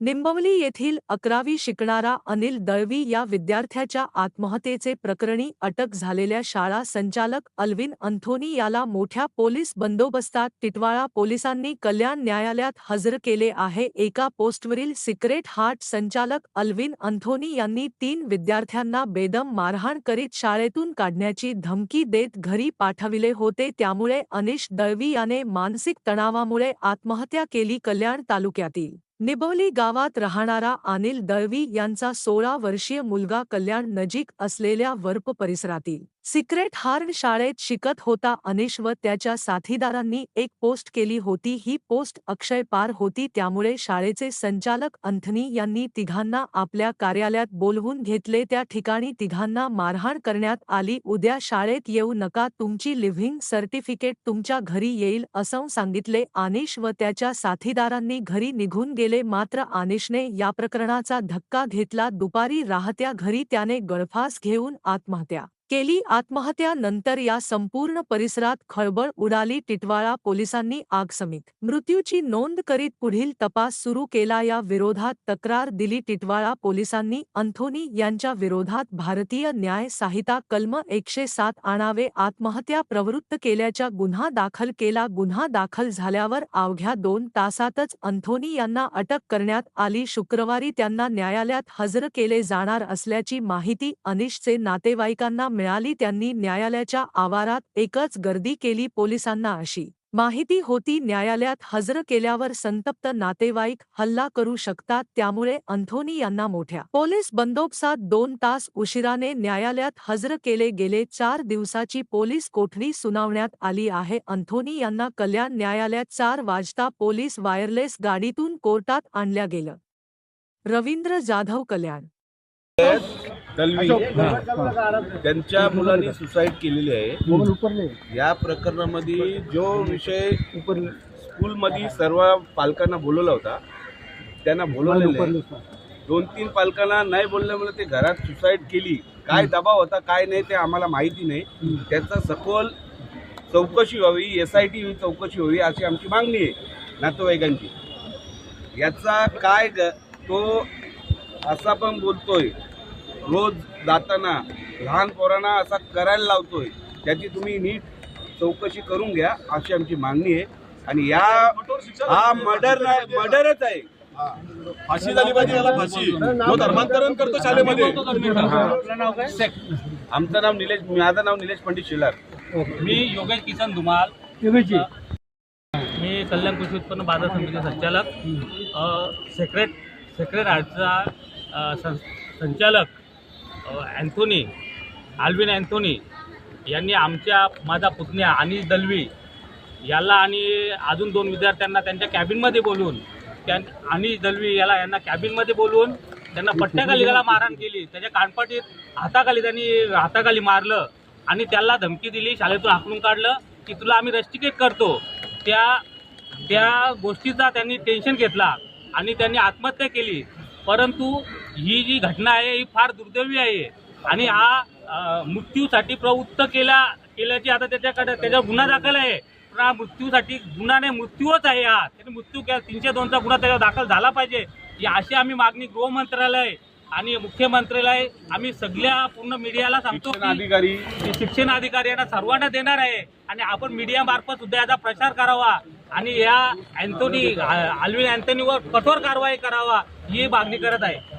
निंबवली येथील अकरावी शिकणारा अनिल दळवी या विद्यार्थ्याच्या आत्महत्येचे प्रकरणी अटक झालेल्या शाळा संचालक अल्विन अंथोनी याला मोठ्या पोलीस बंदोबस्तात टिटवाळा पोलिसांनी कल्याण न्यायालयात हजर केले आहे. एका पोस्टवरील सिक्रेट हार्ट संचालक अल्विन अंथोनी यांनी तीन विद्यार्थ्यांना बेदम मारहाण करीत शाळेतून काढण्याची धमकी देत घरी पाठविले होते. त्यामुळे अनिश दळवी याने मानसिक तणावामुळे आत्महत्या केली कल्याण तालुक्यातील निबवली गावात राहणारा अनिल दळवी यांचा सोळा वर्षीय मुलगा कल्याण नजीक असलेल्या वर्प परिसरातील सिक्रेट हार्न शाळेत शिकत होता अनिश व त्याच्या साथीदारांनी एक पोस्ट केली होती. ही पोस्ट अक्षय पार होती. त्यामुळे शाळेचे संचालक अंथनी यांनी तिघांना आपल्या कार्यालयात बोलवून घेतले. त्या ठिकाणी तिघांना मारहाण करण्यात आली. उद्या शाळेत येऊ नका. तुमची लिव्हिंग सर्टिफिकेट तुमच्या घरी येईल असं सांगितले आनिश व त्याच्या साथीदारांनी. घरी निघून गेले. मात्र आनिशने या प्रकरणाचा धक्का घेतला. दुपारी राहत्या घरी त्याने गळफास घेऊन आत्महत्या केली आत्महत्या नंतर या संपूर्ण परिसरात खळबळ उडाली. टिटवाळा पोलिसांनी आगसमित मृत्यूची नोंद करीत पुढील तपास सुरू केला. या विरोधात तक्रार दिली. टिटवाळा पोलिसांनी अंथोनी यांच्या विरोधात भारतीय न्याय संहिता कलम एकशे सात आणावे. आत्महत्या प्रवृत्त केल्याच्या गुन्हा दाखल केला. गुन्हा दाखल झाल्यावर अवघ्या दोन तासातच अंथोनी यांना अटक करण्यात आली. शुक्रवारी त्यांना न्यायालयात हजर केले जाणार असल्याची माहिती अनिशचे नातेवाईकांना मिळाली त्यांनी न्यायालयाच्या आवारात एकच गर्दी केली पोलिसांना अशी. माहिती होती न्यायालयात हजर केल्यावर संतप्त नातेवाईक हल्ला करू शकतात त्यामुळे अंथोनी यांना मोठ्या. पोलीस बंदोबस्तात दोन तास उशिराने न्यायालयात हजर केले गेले. चार दिवसाची पोलीस कोठडी सुनावण्यात आली आहे. अंथोनी यांना कल्याण न्यायालयात चार वाजता पोलीस वायरलेस गाडीतून कोर्टात आणल्या गेलं. रवींद्र जाधव कल्याण. दलवी त्यांच्या मुलांनी सुसाईड केलेली आहे. या प्रकरणामध्ये जो विषय स्कूलमध्ये सर्व पालकांना बोलवला होता त्यांना बोलवलेलं दोन तीन पालकांना नाही बोलल्यामुळे ते घरात सुसाईड केली. काय दबाव होता काय नाही ते आम्हाला माहिती नाही. त्याचा सखोल चौकशी व्हावी एस आय टी चौकशी व्हावी अशी आमची मागणी आहे नातेवाईकांची. याचा काय तो असा पण बोलतोय रोज जाताना लहान पोरांना असा करायला लावतोय त्याची तुम्ही नीट चौकशी करून घ्या अशी आमची मागणी आहे. आणि या हा मर्डर मर्डरच आहे. फाशी झाली पाहिजे याला फाशी. जो धर्मांतरण करतो शाळेमध्ये. आमचं नाव निलेश माझं नाव निलेश पंडित शेलार. मी योगेश किसन धुमाल मी कल्याण कृषी उत्पन्न बाजार समितीचे संचालक. अ, सेक्रेट सेक्रेट आर्टचा संचालक. अँथोनी आल्विन अँथोनी यांनी आमच्या माझा पुतण्या अनिश दलवी याला आणि अजून दोन विद्यार्थ्यांना त्यांच्या कॅबिनमध्ये बोलून त्या अनिश दलवी याला यांना कॅबिनमध्ये बोलवून त्यांना पट्ट्याखाली त्याला मारहाण केली. त्याच्या कानपटीत हाताखाली त्यांनी हाताखाली मारलं आणि त्याला धमकी दिली शाळेतून हाकलून काढलं की तुला आम्ही रस्टिकेट करतो. त्या त्या गोष्टीचा त्यांनी टेन्शन घेतला आणि त्यांनी आत्महत्या केली. परंतु ही जी घटना आहे ही फार दुर्दैवी आहे. आणि हा मृत्यूसाठी प्रवृत्त केला केल्याची आता त्याच्याकडे त्याच्यावर गुन्हा दाखल आहे. पण हा मृत्यूसाठी गुन्हा नाही मृत्यूच आहे हा. त्याने मृत्यू केला तीनशे दोनचा गुन्हा त्याच्यावर दाखल झाला पाहिजे. ही अशी आम्ही मागणी गृहमंत्रालय आणि मुख्यमंत्र्यालय आम्ही सगळ्या पूर्ण मीडियाला सांगतो अधिकारी शिक्षण अधिकारी यांना सर्वांना देणार आहे. आणि आपण मीडिया मार्फत सुद्धा याचा प्रचार करावा. आणि या अँथोनी आल्विन अँथोनीवर कठोर कारवाई करावा ही मागणी करत आहे.